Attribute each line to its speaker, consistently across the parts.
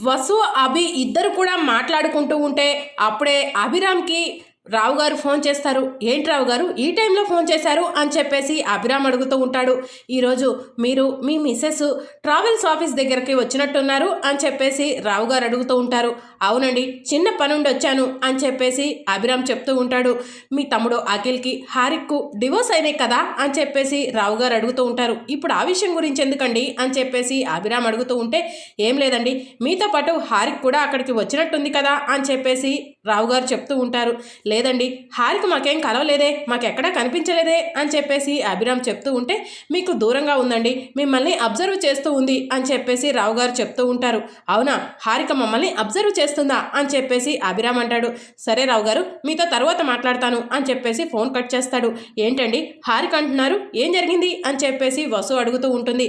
Speaker 1: వసు అభి ఇద్దరు కూడా మాట్లాడుకుంటూ ఉంటే అప్పుడే అభిరామ్కి రావు గారు ఫోన్ చేస్తారు. ఏంటి రావు గారు? ఈ టైంలో ఫోన్ చేశారు అని చెప్పేసి అభిరామ్ అడుగుతూ ఉంటాడు. ఈరోజు మీరు మీ మిస్సెస్ ట్రావెల్స్ ఆఫీస్ దగ్గరికి వచ్చినట్టున్నారు అని చెప్పేసి రావు గారు అడుగుతూ ఉంటారు. అవునండి చిన్న పనుండి వచ్చాను అని చెప్పేసి అభిరామ్ చెప్తూ ఉంటాడు. మీ తమ్ముడు అఖిల్కి హారిక్కు డివోర్స్ అయినాయి కదా అని చెప్పేసి రావు గారు అడుగుతూ ఉంటారు. ఇప్పుడు ఆ విషయం గురించి ఎందుకండి? అని చెప్పేసి అభిరామ్ అడుగుతూ ఉంటే ఏం లేదండి మీతో పాటు హారిక్ కూడా అక్కడికి వచ్చినట్టుంది కదా అని చెప్పేసి రావు గారు చెప్తూ ఉంటారు. లేదండి హారిక మాకేం కలవలేదే మాకెక్కడా కనిపించలేదే అని చెప్పేసి అభిరామ్ చెప్తూ ఉంటే మీకు దూరంగా ఉందండి మిమ్మల్ని అబ్జర్వ్ చేస్తూ ఉంది అని చెప్పేసి రావు గారు చెప్తూ ఉంటారు. అవునా హారిక మమ్మల్ని అబ్జర్వ్ చేస్తుందా? అని చెప్పేసి అభిరామ్ అంటాడు. సరే రావు గారు మీతో తర్వాత మాట్లాడతాను అని చెప్పేసి ఫోన్ కట్ చేస్తాడు. ఏంటండి హారిక అంటున్నారు ఏం జరిగింది? అని చెప్పేసి వసు అడుగుతూ ఉంటుంది.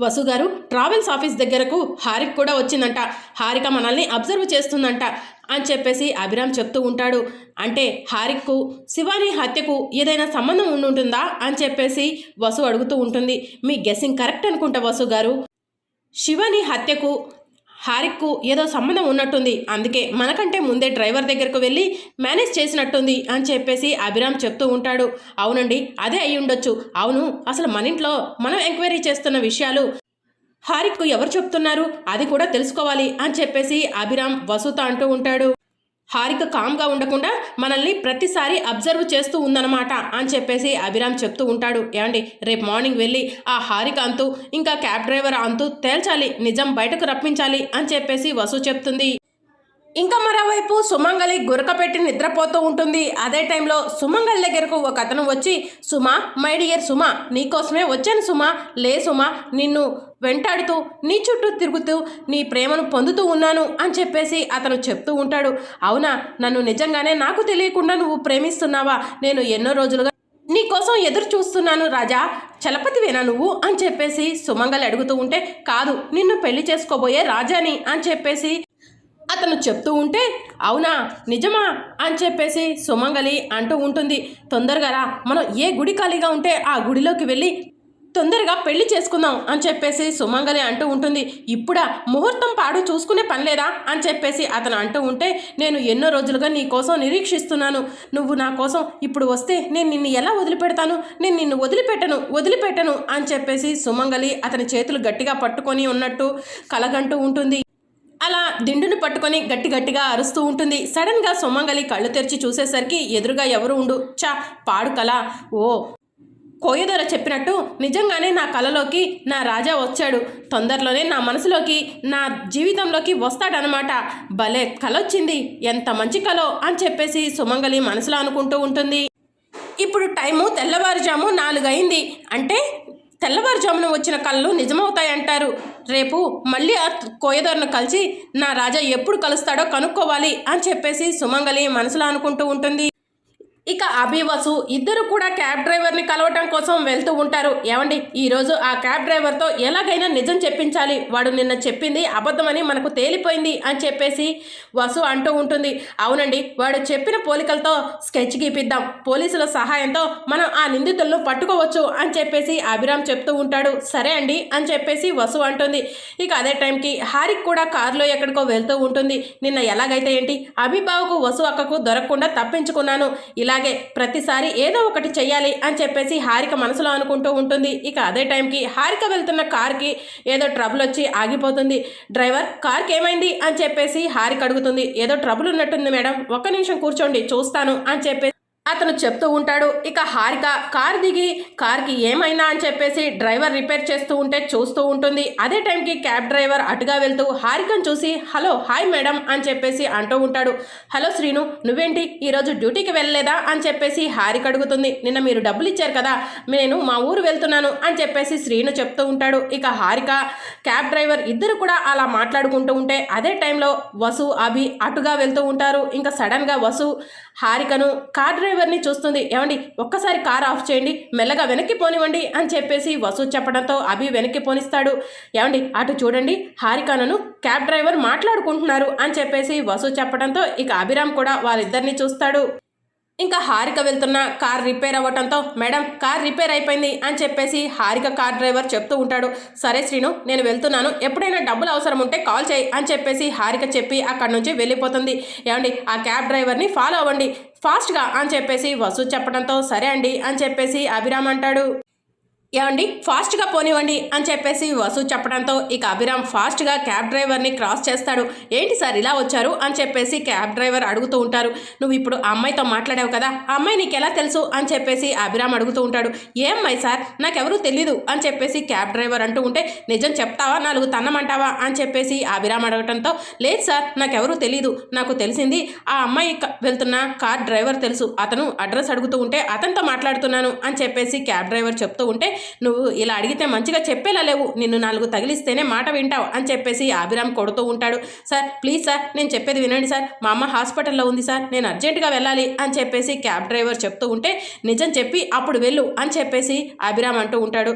Speaker 1: వసు గారు ట్రావెల్స్ ఆఫీస్ దగ్గరకు హారిక్ కూడా వచ్చిందంట. హారిక మనల్ని అబ్జర్వ్ చేస్తుందంట అని చెప్పేసి అభిరామ్ చెప్తూ ఉంటాడు. అంటే హారిక్కు శివాని హత్యకు ఏదైనా సంబంధం ఉండుంటుందా అని చెప్పేసి వసు అడుగుతూ ఉంటుంది. మీ గెస్సింగ్ కరెక్ట్ అనుకుంటా వసు గారు. శివాని హత్యకు హారిక్కు ఏదో సంబంధం ఉన్నట్టుంది. అందుకే మనకంటే ముందే డ్రైవర్ దగ్గరకు వెళ్ళి మేనేజ్ చేసినట్టుంది అని చెప్పేసి అభిరామ్ చెప్తూ ఉంటాడు. అవునండి అదే అయి ఉండొచ్చు. అవును అసలు మన ఇంట్లో మనం ఎంక్వైరీ చేస్తున్న విషయాలు హారిక్కు ఎవరు చెప్తున్నారు? అది కూడా తెలుసుకోవాలి అని చెప్పేసి అభిరామ్ వసుత అంటూ ఉంటాడు. హారిక కామ్గా ఉండకుండా మనల్ని ప్రతిసారి అబ్జర్వ్ చేస్తూ ఉందన్నమాట అని చెప్పేసి అభిరామ్ చెప్తూ ఉంటాడు. ఏమండి రేపు మార్నింగ్ వెళ్ళి ఆ హారిక అంతు ఇంకా క్యాబ్ డ్రైవర్ అంతు తేల్చాలి నిజం బయటకు రప్పించాలి అని చెప్పేసి వసు చెప్తుంది. ఇంకా మరోవైపు సుమంగలి గురక పెట్టి నిద్రపోతూ ఉంటుంది. అదే టైంలో సుమంగలి దగ్గరకు ఒక అతను వచ్చి సుమా మై డియర్ సుమా నీకోసమే వచ్చాను సుమా. లే సుమా నిన్ను వెంటాడుతూ నీ చుట్టూ తిరుగుతూ నీ ప్రేమను పొందుతూ ఉన్నాను అని చెప్పేసి అతను చెప్తూ ఉంటాడు. అవునా? నన్ను నిజంగానే నాకు తెలియకుండా నువ్వు ప్రేమిస్తున్నావా? నేను ఎన్నో రోజులుగా నీకోసం ఎదురు చూస్తున్నాను రాజా. చలపతివేనా నువ్వు? అని చెప్పేసి సుమంగలి అడుగుతూ ఉంటే కాదు నిన్ను పెళ్ళి చేసుకోబోయే రాజాని అని చెప్పేసి అతను చెప్తూ ఉంటే అవునా నిజమా? అని చెప్పేసి సుమంగలి అంటూ ఉంటుంది. తొందరగా రా మనం ఏ గుడి ఖాళీగా ఉంటే ఆ గుడిలోకి వెళ్ళి తొందరగా పెళ్ళి చేసుకుందాం అని చెప్పేసి సుమంగలి అంటూ ఉంటుంది. ఇప్పుడా ముహూర్తం పాడు చూసుకునే పని లేదా? అని చెప్పేసి అతను అంటూ ఉంటే నేను ఎన్నో రోజులుగా నీ కోసం నిరీక్షిస్తున్నాను. నువ్వు నా కోసం ఇప్పుడు వస్తే నేను నిన్ను ఎలా వదిలిపెడతాను? నేను నిన్ను వదిలిపెట్టను వదిలిపెట్టను అని చెప్పేసి సుమంగలి అతని చేతులు గట్టిగా పట్టుకొని ఉన్నట్టు కలగంటూ ఉంటుంది. అలా దిండును పట్టుకొని గట్టి గట్టిగా అరుస్తూ ఉంటుంది. సడన్గా సుమంగలి కళ్ళు తెరిచి చూసేసరికి ఎదురుగా ఎవరు ఉండు. చా పాడు కల ఓ కోయదొర చెప్పినట్టు నిజంగానే నా కలలోకి నా రాజా వచ్చాడు. తొందరలోనే నా మనసులోకి నా జీవితంలోకి వస్తాడనమాట. భలే కలొచ్చింది. ఎంత మంచి కలో అని చెప్పేసి సుమంగలి మనసులో అనుకుంటూ ఉంటుంది. ఇప్పుడు టైము తెల్లవారుజాము నాలుగైంది అంటే తెల్లవారుజామున వచ్చిన కళ్ళు నిజమవుతాయంటారు. రేపు మళ్ళీ ఆ కోయదొరను కలిసి నా రాజా ఎప్పుడు కలుస్తాడో కనుక్కోవాలి అని చెప్పేసి సుమంగలి మనసులో అనుకుంటూ ఉంటుంది. ఇక అభివసు ఇద్దరు కూడా క్యాబ్ డ్రైవర్ని కలవటం కోసం వెళ్తూ ఉంటారు. ఏమండి ఈరోజు ఆ క్యాబ్ డ్రైవర్తో ఎలాగైనా నిజం చెప్పించాలి. వాడు నిన్న చెప్పింది అబద్ధమని మనకు తేలిపోయింది అని చెప్పేసి వసు అంటూ ఉంటుంది. అవునండి వాడు చెప్పిన పోలికలతో స్కెచ్ గీపిద్దాం. పోలీసుల సహాయంతో మనం ఆ నిందితులను పట్టుకోవచ్చు అని చెప్పేసి అభిరామ్ చెప్తూ ఉంటాడు. సరే అండి అని చెప్పేసి వసు అంటుంది. ఇక అదే టైంకి హారిక్ కూడా కారులో ఎక్కడికో వెళ్తూ ఉంటుంది. నిన్న ఎలాగైతే ఏంటి అభిబావుకు వసు అక్కకు దొరకకుండా తప్పించుకున్నాను. ఇలా ఇలాగే ప్రతిసారి ఏదో ఒకటి చెయ్యాలి అని చెప్పేసి హారిక మనసులో అనుకుంటూ ఉంటుంది. ఇక అదే టైంకి హారిక వెళ్తున్న కార్కి ఏదో ట్రబుల్ వచ్చి ఆగిపోతుంది. డ్రైవర్ కార్కి ఏమైంది? అని చెప్పేసి హారిక అడుగుతుంది. ఏదో ట్రబుల్ ఉన్నట్టుంది మేడం. ఒక్క నిమిషం కూర్చోండి చూస్తాను అని చెప్పేసి అతను చెప్తూ ఉంటాడు ఇక హారిక కార్ దిగి కార్కి ఏమైనా అని చెప్పేసి డ్రైవర్ రిపేర్ చేస్తూ ఉంటే చూస్తూ ఉంటుంది. అదే టైంకి క్యాబ్ డ్రైవర్ అటుగా వెళ్తూ హారికను చూసి హలో హాయ్ మేడం అని చెప్పేసి అంటూ ఉంటాడు. హలో శ్రీను నువ్వేంటి? ఈరోజు డ్యూటీకి వెళ్ళలేదా? అని చెప్పేసి హారిక అడుగుతుంది. నిన్న మీరు డబ్బులు ఇచ్చారు కదా నేను మా ఊరు వెళ్తున్నాను అని చెప్పేసి శ్రీను చెప్తూ ఉంటాడు. ఇక హారిక క్యాబ్ డ్రైవర్ ఇద్దరు కూడా అలా మాట్లాడుకుంటూ ఉంటే అదే టైంలో వసు అభి అటుగా వెళ్తూ ఉంటారు. ఇంకా సడన్గా వసు హారికను కార్ డ్రైవర్ డ్రైవర్ని చూస్తుంది. ఏమండి ఒక్కసారి కార్ ఆఫ్ చేయండి మెల్లగా వెనక్కి పోనివ్వండి అని చెప్పేసి వసు చెప్పడంతో అభి వెనక్కి పోనిస్తాడు. ఏమండి అటు చూడండి హారికానను క్యాబ్ డ్రైవర్ మాట్లాడుకుంటున్నారు అని చెప్పేసి వసు చెప్పడంతో ఇక అభిరామ్ కూడా వాళ్ళిద్దరిని చూస్తాడు. ఇంకా హారిక వెళ్తున్న కార్ రిపేర్ అవ్వటంతో మేడం కార్ రిపేర్ అయిపోయింది అని చెప్పేసి హారిక కార్ డ్రైవర్ చెప్తూ ఉంటాడు. సరే శ్రీను నేను వెళ్తున్నాను. ఎప్పుడైనా డబ్బులు అవసరం ఉంటే కాల్ చేయి అని చెప్పేసి హారిక చెప్పి అక్కడి నుంచి వెళ్ళిపోతుంది. ఏమండి ఆ క్యాబ్ డ్రైవర్ని ఫాలో అవ్వండి. ఫాస్ట్గా అని చెప్పేసి వసు చెప్పడంతో సరే అండి అని చెప్పేసి అభిరామ్ అంటాడు. ఏమండి? ఫాస్ట్గా పోనివ్వండి అని చెప్పేసి వసు చెప్పడంతో ఇక అభిరామ్ ఫాస్ట్గా క్యాబ్ డ్రైవర్ని క్రాస్ చేస్తాడు. ఏంటి సార్ ఇలా వచ్చారు? అని చెప్పేసి క్యాబ్ డ్రైవర్ అడుగుతూ ఉంటారు. నువ్వు ఇప్పుడు అమ్మాయితో మాట్లాడావు కదా? ఆ అమ్మాయి నీకు ఎలా తెలుసు? అని చెప్పేసి అభిరామ్ అడుగుతూ ఉంటాడు. ఏ అమ్మాయి సార్? నాకెవరూ తెలీదు. అని చెప్పేసి క్యాబ్ డ్రైవర్ అంటూ ఉంటే నిజం చెప్తావా? నాలుగు తన్నమంటావా? అని చెప్పేసి అభిరామ్ అడగటంతో లేదు సార్ నాకెవరూ తెలీదు. నాకు తెలిసింది ఆ అమ్మాయి క- వెళ్తున్న కార్ డ్రైవర్ తెలుసు. అతను అడ్రస్ అడుగుతూ ఉంటే అతనితో మాట్లాడుతున్నాను. అని చెప్పేసి క్యాబ్ డ్రైవర్ చెప్తూ ఉంటే నువ్వు ఇలా అడిగితే మంచిగా చెప్పేలా లేవు. నిన్ను నాలుగు తగిలిస్తేనే మాట వింటావు అని చెప్పేసి అభిరామ్ కొడుతూ ఉంటాడు. సార్ ప్లీజ్ సార్ నేను చెప్పేది వినండి సార్. మా అమ్మ హాస్పిటల్లో ఉంది సార్. నేను అర్జెంటుగా వెళ్ళాలి అని చెప్పేసి క్యాబ్ డ్రైవర్ చెప్తూ ఉంటే నిజం చెప్పి అప్పుడు వెళ్ళు అని చెప్పేసి అభిరామ్ అంటూ ఉంటాడు.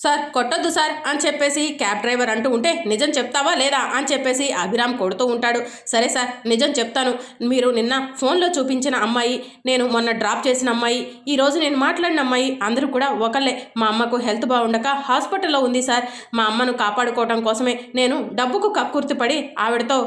Speaker 1: సార్ కొట్టొద్దు సార్ అని చెప్పేసి క్యాబ్ డ్రైవర్ అంటూ ఉంటే నిజం చెప్తావా లేదా? అని చెప్పేసి అభిరామ్ కొడుతూ ఉంటాడు. సరే సార్ నిజం చెప్తాను. మీరు నిన్న ఫోన్లో చూపించిన అమ్మాయి నేను మొన్న డ్రాప్ చేసిన అమ్మాయి ఈ రోజు నేను మాట్లాడిన అమ్మాయి అందరూ కూడా ఒకళ్ళే. మా అమ్మకు హెల్త్ బాగుండక హాస్పిటల్లో ఉంది సార్. మా అమ్మను కాపాడుకోవడం కోసమే నేను డబ్బుకు కక్కుర్తిపడి ఆవిడతో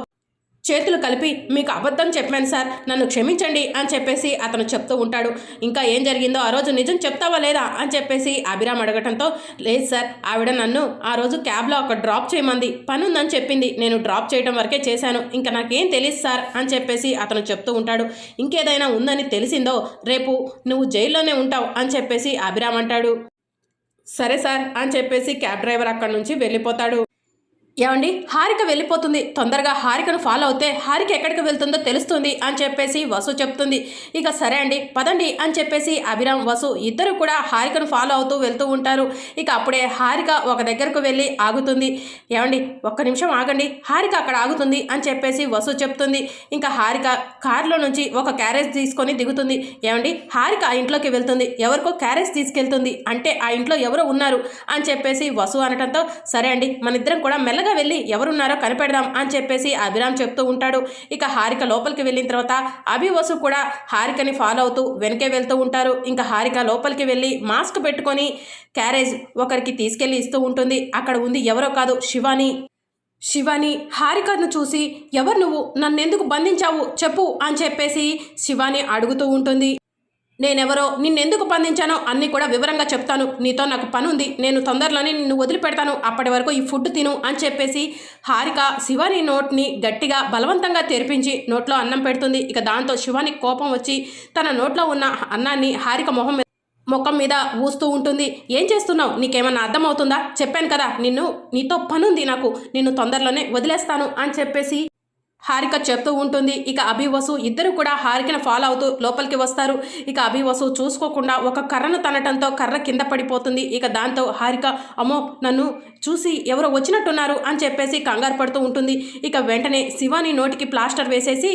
Speaker 1: చేతులు కలిపి మీకు అబద్ధం చెప్పాను సార్ నన్ను క్షమించండి అని చెప్పేసి అతను చెప్తూ ఉంటాడు. ఇంకా ఏం జరిగిందో ఆ రోజు నిజం చెప్తావా లేదా? అని చెప్పేసి అభిరామ్ అడగటంతో లేదు సార్ ఆవిడ నన్ను ఆ రోజు క్యాబ్లో ఒక డ్రాప్ చేయమంది. పని ఉందని చెప్పింది. నేను డ్రాప్ చేయడం వరకే చేశాను. ఇంకా నాకేం తెలియదు సార్ అని చెప్పేసి అతను చెప్తూ ఉంటాడు. ఇంకేదైనా ఉందని తెలిసిందో రేపు నువ్వు జైల్లోనే ఉంటావు అని చెప్పేసి అభిరామ్ అంటాడు. సరే సార్ అని చెప్పేసి క్యాబ్ డ్రైవర్ అక్కడి నుంచి వెళ్ళిపోతాడు. ఏమండి? హారిక వెళ్ళిపోతుంది. తొందరగా హారికను ఫాలో అవుతే హారిక ఎక్కడికి వెళ్తుందో తెలుస్తుంది అని చెప్పేసి వసు చెప్తుంది. ఇక సరే అండి పదండి అని చెప్పేసి అభిరామ్ వసు ఇద్దరు కూడా హారికను ఫాలో అవుతూ వెళ్తూ ఉంటారు. ఇక అప్పుడే హారిక ఒక దగ్గరకు వెళ్ళి ఆగుతుంది. ఏమండి ఒక్క నిమిషం ఆగండి. హారిక అక్కడ ఆగుతుంది అని చెప్పేసి వసు చెప్తుంది. ఇంకా హారిక కారులో నుంచి ఒక క్యారేజ్ తీసుకొని దిగుతుంది. ఏమండి హారిక ఆ ఇంట్లోకి వెళ్తుంది. ఎవరికో క్యారేజ్ తీసుకెళ్తుంది. అంటే ఆ ఇంట్లో ఎవరో ఉన్నారు అని చెప్పేసి వసు అనటంతో సరే అండి మన ఇద్దరం కూడా మెల్లగా వెళ్ళి ఎవరున్నారో కనిపెడదాం అని చెప్పేసి అభిరామ్ చెప్తూ ఉంటాడు. ఇక హారిక లోపలికి వెళ్ళిన తర్వాత అభి వసు కూడా హారికని ఫాలో అవుతూ వెనకే వెళ్తూ ఉంటారు. ఇంకా హారిక లోపలికి వెళ్ళి మాస్క్ పెట్టుకొని క్యారేజ్ ఒకరికి తీసుకెళ్ళి ఇస్తూ ఉంటుంది. అక్కడ ఉంది ఎవరో కాదు శివాని. శివాని హారికను చూసి ఎవరు నువ్వు? నన్నెందుకు బంధించావు? చెప్పు అని చెప్పేసి శివాని అడుగుతూ ఉంటుంది. నేనెవరో నిన్నెందుకు పందించానో అన్నీ కూడా వివరంగా చెప్తాను. నీతో నాకు పని ఉంది నేను తొందరలోనే నిన్ను వదిలిపెడతాను. అప్పటి వరకు ఈ ఫుడ్ తిను అని చెప్పేసి హారిక శివాని నోట్ని గట్టిగా బలవంతంగా తెరిపించి నోట్లో అన్నం పెడుతుంది. ఇక దాంతో శివానికి కోపం వచ్చి తన నోట్లో ఉన్న అన్నాన్ని హారిక మొహం ముఖం మీద ఊస్తూ ఉంటుంది. ఏం చేస్తున్నావు? నీకేమన్నా అర్థమవుతుందా? చెప్పాను కదా నిన్ను నీతో పనుంది నాకు. నిన్ను తొందరలోనే వదిలేస్తాను అని చెప్పేసి హారిక చెప్తూ ఉంటుంది. ఇక అభివసు ఇద్దరు కూడా హారికను ఫాలో అవుతూ లోపలికి వస్తారు. ఇక అభివసు చూసుకోకుండా ఒక కర్రను తనటంతో కర్ర కింద పడిపోతుంది. ఇక దాంతో హారిక అమ్మో నన్ను చూసి ఎవరో వచ్చినట్టున్నారు అని చెప్పేసి కంగారు పడుతూ ఉంటుంది. ఇక వెంటనే శివాని నోటికి ప్లాస్టర్ వేసేసి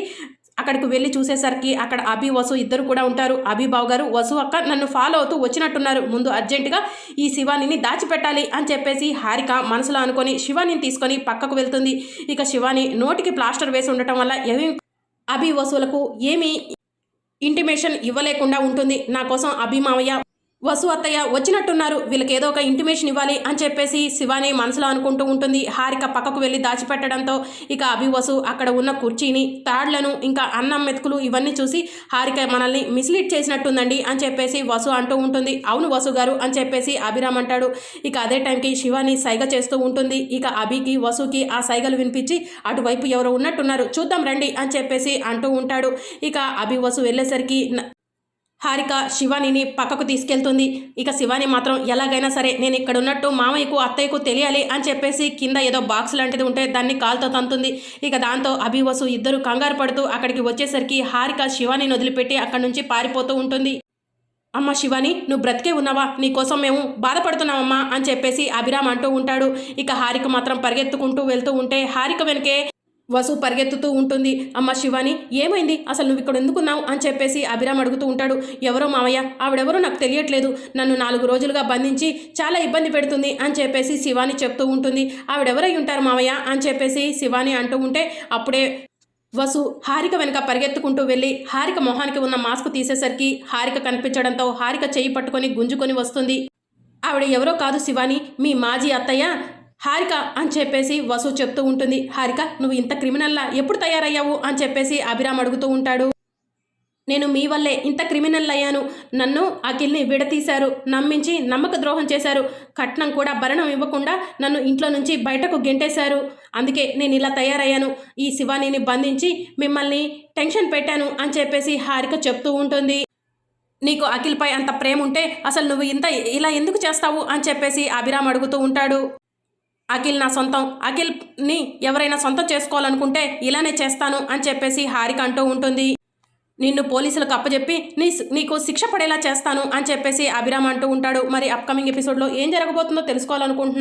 Speaker 1: అక్కడికి వెళ్ళి చూసేసరికి అక్కడ అభి వసు ఇద్దరు కూడా ఉంటారు. అభి బావు గారు వసు అక్క నన్ను ఫాలో అవుతూ వచ్చినట్టున్నారు. ముందు అర్జెంటుగా ఈ శివానిని దాచిపెట్టాలి అని చెప్పేసి హారిక మనసులో అనుకొని శివానిని తీసుకొని పక్కకు వెళ్తుంది. ఇక శివాని నోటికి ప్లాస్టర్ వేసి ఉండటం వల్ల ఏమి అభి వసులకు ఏమీ ఇంటిమేషన్ ఇవ్వలేకుండా ఉంటుంది. నా కోసం అభిమావయ్య వసు అత్తయ్య వచ్చినట్టున్నారు. వీళ్ళకి ఏదో ఒక ఇంటిమేషన్ ఇవ్వాలి అని చెప్పేసి శివాని మనసులో అనుకుంటూ ఉంటుంది. హారిక పక్కకు వెళ్ళి దాచిపెట్టడంతో ఇక అభి వసు అక్కడ ఉన్న కుర్చీని తాడ్లను ఇంకా అన్నం మెతుకులు ఇవన్నీ చూసి హారిక మనల్ని మిస్లీడ్ చేసినట్టుందండి అని చెప్పేసి వసు అంటూ ఉంటుంది. అవును వసు గారు అని చెప్పేసి అభిరామ్ అంటాడు. ఇక అదే టైంకి శివాని సైగ చేస్తూ ఉంటుంది. ఇక అభికి వసుకి ఆ సైగలు వినిపించి అటువైపు ఎవరో ఉన్నట్టున్నారు. చూద్దాం రండి అని చెప్పేసి అంటూ ఉంటాడు. ఇక అభి వసు వెళ్ళేసరికి హారిక శివానిని పక్కకు తీసుకెళ్తుంది. ఇక శివాని మాత్రం ఎలాగైనా సరే నేను ఇక్కడ ఉన్నట్టు మామయ్యకు అత్తయ్యకు తెలియాలి అని చెప్పేసి కింద ఏదో బాక్స్ లాంటిది ఉంటే దాన్ని కాల్తో తంతుంది. ఇక దాంతో అభివసు ఇద్దరు కంగారు పడుతూ అక్కడికి వచ్చేసరికి హారిక శివానిని వదిలిపెట్టి అక్కడి నుంచి పారిపోతూ ఉంటుంది. అమ్మ శివాని నువ్వు బ్రతికే ఉన్నావా? నీకోసం మేము బాధపడుతున్నామమ్మా అని చెప్పేసి అభిరామ్ అంటూ ఉంటాడు. ఇక హారిక మాత్రం పరిగెత్తుకుంటూ వెళ్తూ ఉంటే హారిక వెనకే వసు పరిగెత్తుతూ ఉంటుంది. అమ్మ శివాని ఏమైంది? అసలు నువ్వు ఇక్కడ ఎందుకున్నావు? అని చెప్పేసి అభిరామ్ అడుగుతూ ఉంటాడు. ఎవరో మావయ్య ఆవిడెవరో నాకు తెలియట్లేదు. నన్ను నాలుగు రోజులుగా బంధించి చాలా ఇబ్బంది పెడుతుంది అని చెప్పేసి శివాని చెప్తూ ఉంటుంది. ఆవిడెవరై ఉంటారు మామయ్య అని చెప్పేసి శివాని అంటూ ఉంటే అప్పుడే వసు హారిక వెనుక పరిగెత్తుకుంటూ వెళ్ళి హారిక మొహానికి ఉన్న మాస్క్ తీసేసరికి హారిక కనిపించడంతో హారిక చేయి పట్టుకొని గుంజుకొని వస్తుంది. ఆవిడ ఎవరో కాదు శివాని మీ మాజీ అత్తయ్య. హారిక అని చెప్పేసి వసు చెప్తూ ఉంటుంది. హారిక నువ్వు ఇంత క్రిమినల్లా? ఎప్పుడు తయారయ్యావు? అని చెప్పేసి అభిరామ్ అడుగుతూ ఉంటాడు. నేను మీ వల్లే ఇంత క్రిమినల్ అయ్యాను. నన్ను అఖిల్ని విడతీశారు. నమ్మించి నమ్మక ద్రోహం చేశారు. కట్నం కూడా భరణం ఇవ్వకుండా నన్ను ఇంట్లో నుంచి బయటకు గెంటేశారు. అందుకే నేను ఇలా తయారయ్యాను. ఈ శివానీని బంధించి మిమ్మల్ని టెన్షన్ పెట్టాను అని చెప్పేసి హారిక చెప్తూ ఉంటుంది. నీకు అఖిల్పై అంత ప్రేమ ఉంటే అసలు నువ్వు ఇంత ఇలా ఎందుకు చేస్తావు? అని చెప్పేసి అభిరామ్ అడుగుతూ ఉంటాడు. అఖిల్ నా సొంతం. అఖిల్ని ఎవరైనా సొంతం చేసుకోవాలనుకుంటే ఇలానే చేస్తాను అని చెప్పేసి హారిక అంటూ ఉంటుంది. నిన్ను పోలీసులకు అప్పచెప్పి నీ నీకు శిక్ష పడేలా చేస్తాను అని చెప్పేసి అభిరామ్ అంటూ ఉంటాడు. మరి అప్కమింగ్ ఎపిసోడ్లో ఏం జరగబోతుందో తెలుసుకోవాలనుకుంటున్నాను